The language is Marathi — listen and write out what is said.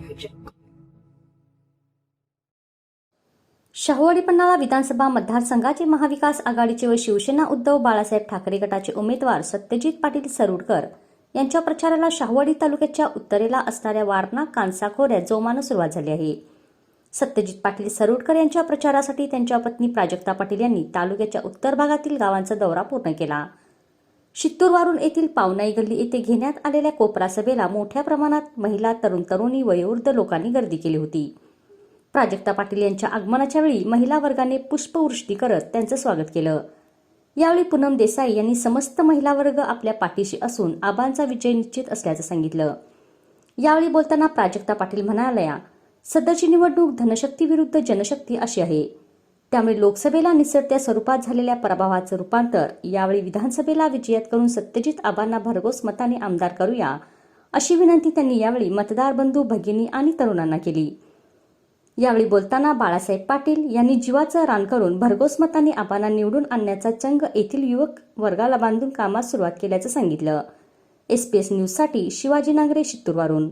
विवेचक शाहूवाडी विधानसभा मतदारसंघाचे महाविकास आघाडीचे व शिवसेना उद्धव बाळासाहेब ठाकरे गटाचे उमेदवार सत्यजित पाटील सरुडकर यांच्या प्रचाराला शाहूवाडी तालुक्याच्या उत्तरेला असणाऱ्या वारणा कांसा खोऱ्यात जोमानं सुरुवात झाली आहे. सत्यजित पाटील सरुडकर यांच्या प्रचारासाठी त्यांच्या पत्नी प्राजक्ता पाटील यांनी तालुक्याच्या उत्तर भागातील गावांचा दौरा पूर्ण केला. शित्तूरवारून येथील पावनाई गल्ली येथे घेण्यात आलेल्या कोपरा सभेला मोठ्या प्रमाणात महिला तरुण तरुणी वयोवृद्ध लोकांनी गर्दी केली होती. प्राजक्ता पाटील यांच्या आगमनाच्या वेळी महिला वर्गाने पुष्पवृष्टी करत त्यांचं स्वागत केलं. यावेळी पूनम देसाई यांनी समस्त महिला वर्ग आपल्या पाठीशी असून आबांचा विजय निश्चित असल्याचं सांगितलं. यावेळी बोलताना प्राजक्ता पाटील म्हणाल्या सदरची निवडणूक धनशक्ती विरुद्ध जनशक्ती अशी आहे. त्यामुळे लोकसभेला निसरत्या स्वरूपात झालेल्या पराभवाचं रूपांतर यावेळी विधानसभेला विजयात करून सत्यजित आबांना भरघोस मताने आमदार करूया अशी विनंती त्यांनी यावेळी मतदार बंधू भगिनी आणि तरुणांना केली. यावेळी बोलताना बाळासाहेब पाटील यांनी जीवाचं रान करून भरघोस मताने आबांना निवडून आणण्याचा चंग येथील युवक वर्गाला बांधून कामास सुरुवात केल्याचं सांगितलं. एसपीएस न्यूजसाठी शिवाजी नांगरे शित्तूरवरून.